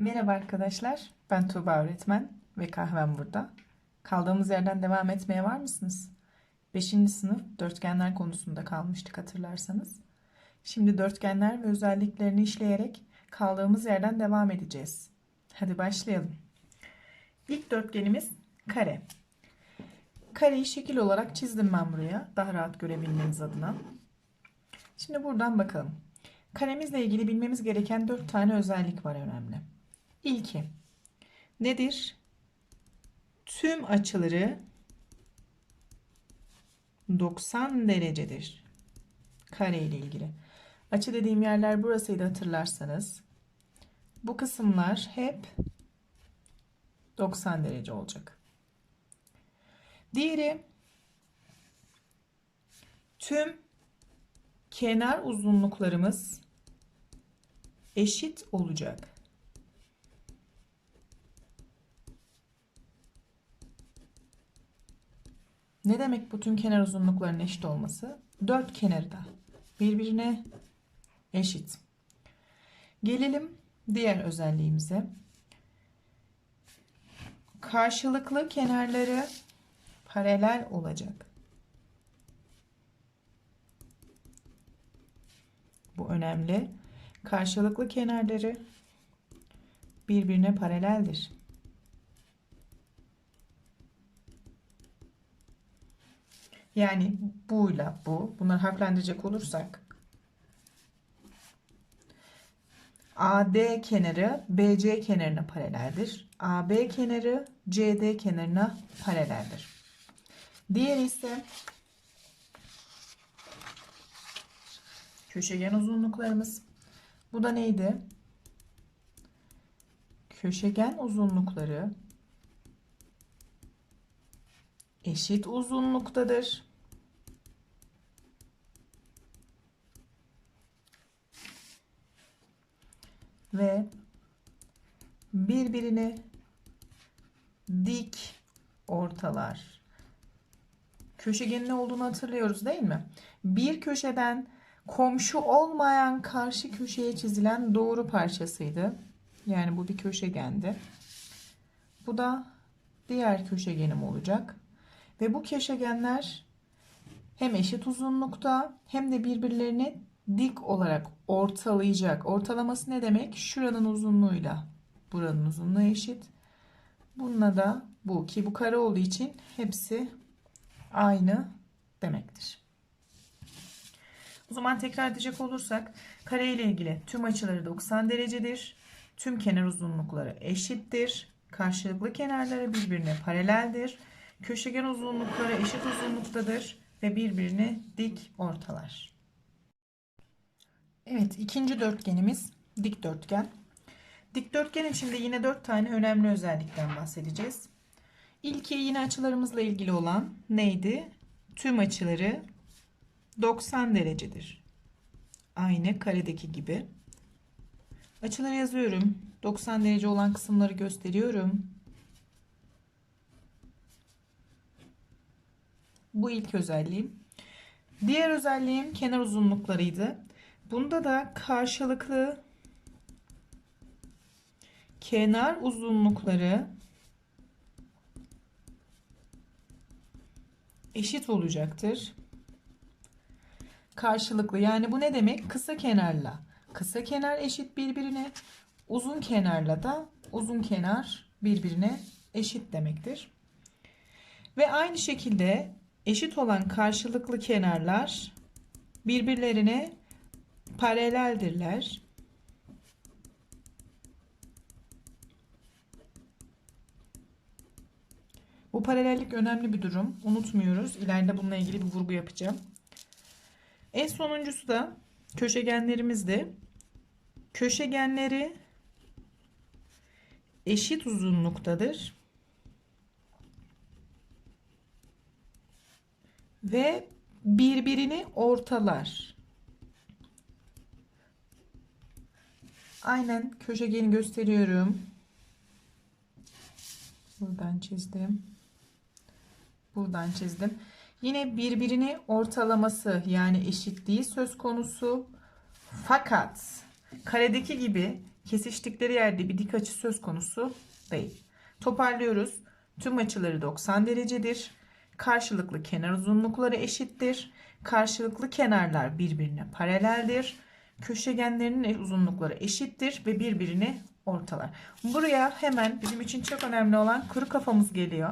Merhaba arkadaşlar, ben Tuğba öğretmen ve kahvem burada. Kaldığımız yerden devam etmeye var mısınız? 5. sınıf dörtgenler konusunda kalmıştık hatırlarsanız. Şimdi dörtgenler ve özelliklerini işleyerek kaldığımız yerden devam edeceğiz. Hadi başlayalım. İlk dörtgenimiz kare. Kareyi şekil olarak çizdim ben buraya daha rahat görebilmeniz adına. Şimdi buradan bakalım. Karemizle ilgili bilmemiz gereken 4 tane özellik var önemli. İlki nedir? Tüm açıları 90 derecedir. Kare ile ilgili. Açı dediğim yerler burasıydı hatırlarsanız. Bu kısımlar hep 90 derece olacak. Diğeri tüm kenar uzunluklarımız eşit olacak. Ne demek bütün kenar uzunluklarının eşit olması? Dört kenarı da birbirine eşit. Gelelim diğer özelliğimize. Karşılıklı kenarları paralel olacak. Bu önemli. Karşılıklı kenarları birbirine paraleldir. Yani buyla bu. Bunları harflendirecek olursak AD kenarı BC kenarına paraleldir. AB kenarı CD kenarına paraleldir. Diğeri ise köşegen uzunluklarımız. Bu da neydi? Köşegen uzunlukları eşit uzunluktadır. Ve birbirini dik ortalar. Köşegenin olduğunu hatırlıyoruz değil mi? Bir köşeden komşu olmayan karşı köşeye çizilen doğru parçasıydı. Yani bu bir köşegendi. Bu da diğer köşegenim olacak. Ve bu köşegenler hem eşit uzunlukta hem de birbirlerini dik olarak ortalayacak. Ortalaması ne demek? Şuranın uzunluğuyla buranın uzunluğu eşit. Bununla da bu ki bu kare olduğu için hepsi aynı demektir. O zaman tekrar edecek olursak kare ile ilgili tüm açıları 90 derecedir. Tüm kenar uzunlukları eşittir. Karşılıklı kenarları birbirine paraleldir. Köşegen uzunlukları eşit uzunluktadır ve birbirini dik ortalar. Evet ikinci dörtgenimiz dikdörtgen. Dikdörtgen içinde yine dört tane önemli özellikten bahsedeceğiz. İlki yine açılarımızla ilgili olan neydi? Tüm açıları 90 derecedir. Aynı karedeki gibi. Açıları yazıyorum. 90 derece olan kısımları gösteriyorum. Bu ilk özelliğim. Diğer özelliğim kenar uzunluklarıydı. Bunda da karşılıklı kenar uzunlukları eşit olacaktır. Karşılıklı yani bu ne demek? Kısa kenarla kısa kenar eşit birbirine, uzun kenarla da uzun kenar birbirine eşit demektir. Ve aynı şekilde eşit olan karşılıklı kenarlar birbirlerine paraleldirler. Bu paralellik önemli bir durum. Unutmuyoruz. İleride bununla ilgili bir vurgu yapacağım. En sonuncusu da köşegenlerimizde köşegenleri eşit uzunluktadır. Ve birbirini ortalar. Aynen köşegeni gösteriyorum. Buradan çizdim. Buradan çizdim. Yine birbirini ortalaması yani eşitliği söz konusu. Fakat karedeki gibi kesiştikleri yerde bir dik açı söz konusu değil. Toparlıyoruz. Tüm açıları 90 derecedir. Karşılıklı kenar uzunlukları eşittir. Karşılıklı kenarlar birbirine paraleldir. Köşegenlerinin uzunlukları eşittir ve birbirini ortalar. Buraya hemen bizim için çok önemli olan kuru kafamız geliyor.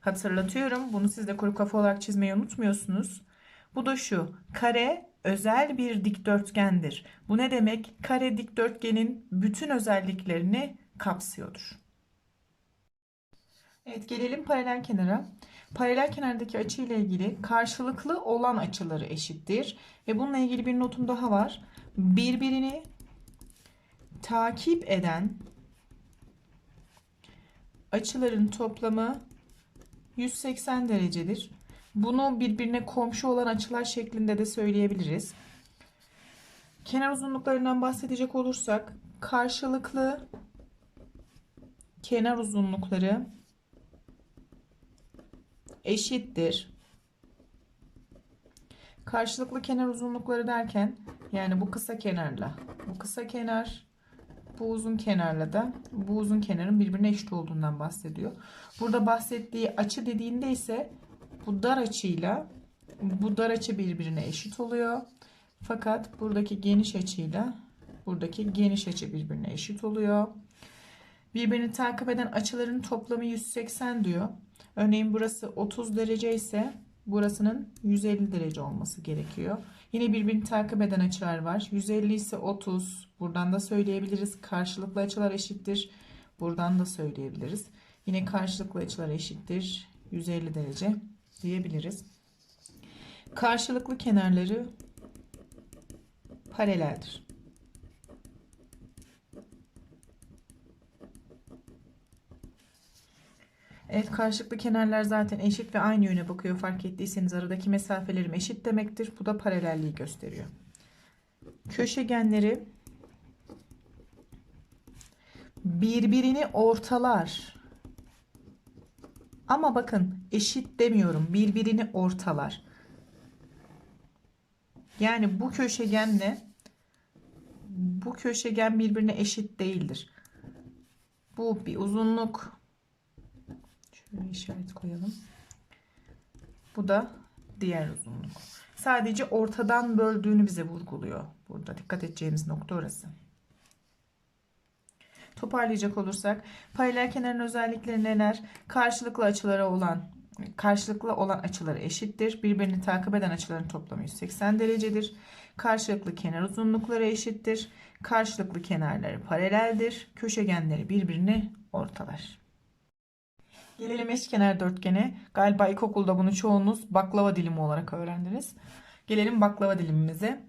Hatırlatıyorum. Bunu siz de kuru kafa olarak çizmeyi unutmuyorsunuz. Bu da şu. Kare özel bir dikdörtgendir. Bu ne demek? Kare dikdörtgenin bütün özelliklerini kapsıyordur. Evet gelelim paralel kenara. Paralel kenardaki açı ile ilgili karşılıklı olan açıları eşittir. Ve bununla ilgili bir notum daha var. Birbirini takip eden açıların toplamı 180 derecedir. Bunu birbirine komşu olan açılar şeklinde de söyleyebiliriz. Kenar uzunluklarından bahsedecek olursak karşılıklı kenar uzunlukları eşittir. Karşılıklı kenar uzunlukları derken yani bu kısa kenarla bu kısa kenar bu uzun kenarla da bu uzun kenarın birbirine eşit olduğundan bahsediyor. Burada bahsettiği açı dediğinde ise bu dar açıyla bu dar açı birbirine eşit oluyor. Fakat buradaki geniş açıyla buradaki geniş açı birbirine eşit oluyor. Birbirini takip eden açıların toplamı 180 diyor. Örneğin burası 30 derece ise burasının 150 derece olması gerekiyor. Yine birbirini takip eden açılar var. 150 ise 30. Buradan da söyleyebiliriz. Karşılıklı açılar eşittir. Buradan da söyleyebiliriz. Yine karşılıklı açılar eşittir. 150 derece diyebiliriz. Karşılıklı kenarları paraleldir. Evet karşılıklı kenarlar zaten eşit ve aynı yöne bakıyor. Fark ettiyseniz aradaki mesafelerim eşit demektir. Bu da paralelliği gösteriyor. Köşegenleri birbirini ortalar. Ama bakın eşit demiyorum. Birbirini ortalar. Yani bu köşegenle bu köşegen birbirine eşit değildir. Bu bir uzunluk. Şöyle işaret koyalım. Bu da diğer uzunluk. Sadece ortadan böldüğünü bize vurguluyor. Burada dikkat edeceğimiz nokta orası. Toparlayacak olursak paralel kenarın özellikleri neler? Karşılıklı açılara olan karşılıklı olan açıları eşittir. Birbirini takip eden açıların toplamı 180 derecedir. Karşılıklı kenar uzunlukları eşittir. Karşılıklı kenarları paraleldir. Köşegenleri birbirini ortalar. Gelelim eşkenar dörtgene. Galiba ilkokulda bunu çoğunuz baklava dilimi olarak öğrendiniz. Gelelim baklava dilimimize.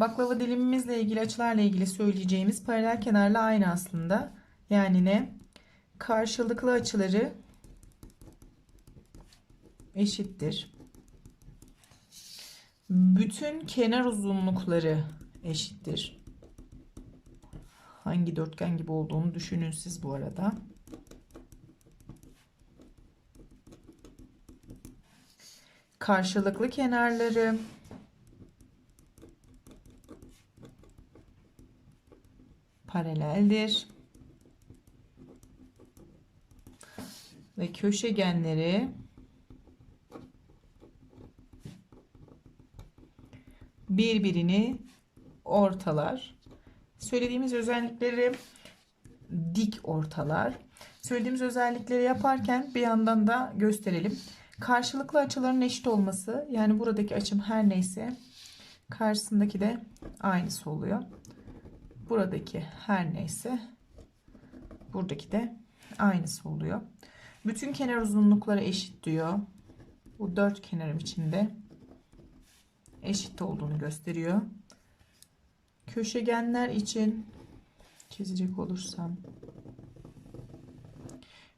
Baklava dilimimizle ilgili açılarla ilgili söyleyeceğimiz paralel kenarla aynı aslında. Yani ne? Karşılıklı açıları eşittir. Bütün kenar uzunlukları eşittir. Hangi dörtgen gibi olduğunu düşünün siz bu arada. Karşılıklı kenarları paraleldir. Ve köşegenleri birbirini ortalar. Söylediğimiz özellikleri dik ortalar. Söylediğimiz özellikleri yaparken bir yandan da gösterelim. Karşılıklı açıların eşit olması yani buradaki açım her neyse karşısındaki de aynısı oluyor. Buradaki her neyse buradaki de aynısı oluyor. Bütün kenar uzunlukları eşit diyor. Bu dört kenarım içinde eşit olduğunu gösteriyor. Köşegenler için çizecek olursam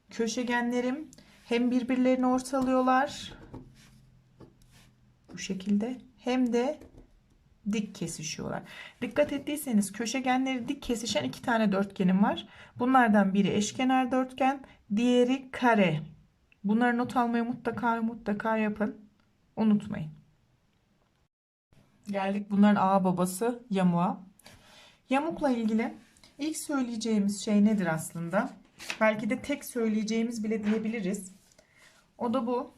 köşegenlerim hem birbirlerini ortalıyorlar bu şekilde hem de dik kesişiyorlar. Dikkat ettiyseniz köşegenleri dik kesişen iki tane dörtgenim var. Bunlardan biri eşkenar dörtgen, diğeri kare. Bunları not almayı mutlaka mutlaka yapın. Unutmayın. Geldik bunların ağ babası yamuğa. Yamukla ilgili İlk söyleyeceğimiz şey nedir aslında? Belki de tek söyleyeceğimiz bile diyebiliriz. O da bu.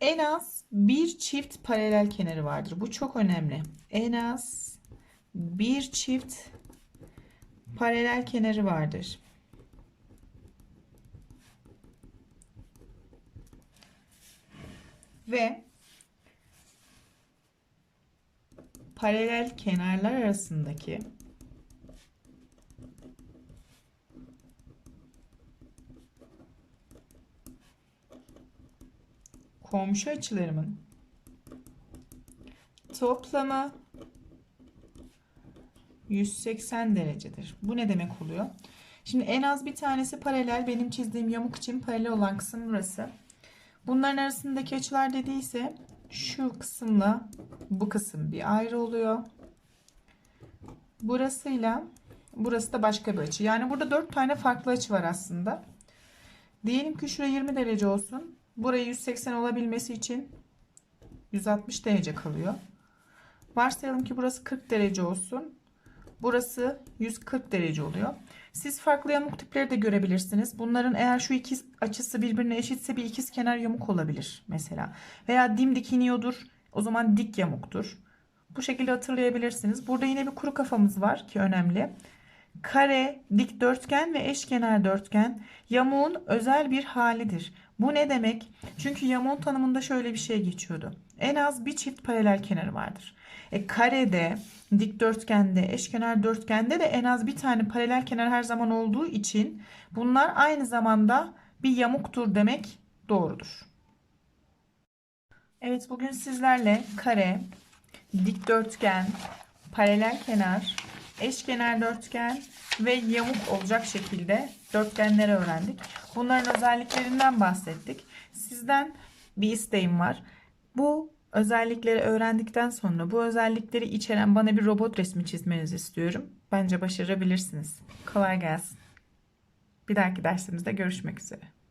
En az bir çift paralel kenarı vardır. Bu çok önemli. En az bir çift paralel kenarı vardır. Ve paralel kenarlar arasındaki komşu açılarımın toplamı 180 derecedir. Bu ne demek oluyor? Şimdi en az bir tanesi paralel. Benim çizdiğim yamuk için paralel olan kısım burası. Bunların arasındaki açılar dediyse şu kısımla bu kısım bir ayrı oluyor. Burasıyla burası da başka bir açı. Yani burada 4 tane farklı açı var aslında. Diyelim ki şuraya 20 derece olsun. Burayı 180 olabilmesi için 160 derece kalıyor. Varsayalım ki burası 40 derece olsun. Burası 140 derece oluyor. Siz farklı yamuk tipleri de görebilirsiniz. Bunların eğer şu iki açısı birbirine eşitse bir ikiz kenar yamuk olabilir mesela. Veya dimdik iniyordur. O zaman dik yamuktur. Bu şekilde hatırlayabilirsiniz. Burada yine bir kuru kafamız var ki önemli. Kare, dikdörtgen ve eşkenar dörtgen yamuğun özel bir halidir. Bu ne demek? Çünkü yamuğun tanımında şöyle bir şey geçiyordu. En az bir çift paralel kenarı vardır. E, karede, dikdörtgende, eşkenar dörtgende de en az bir tane paralel kenar her zaman olduğu için bunlar aynı zamanda bir yamuktur demek doğrudur. Evet bugün sizlerle kare, dikdörtgen, paralel kenar, eşkenar dörtgen ve yamuk olacak şekilde dörtgenleri öğrendik. Bunların özelliklerinden bahsettik. Sizden bir isteğim var. Bu özellikleri öğrendikten sonra bu özellikleri içeren bana bir robot resmi çizmenizi istiyorum. Bence başarabilirsiniz. Kolay gelsin. Bir dahaki dersimizde görüşmek üzere.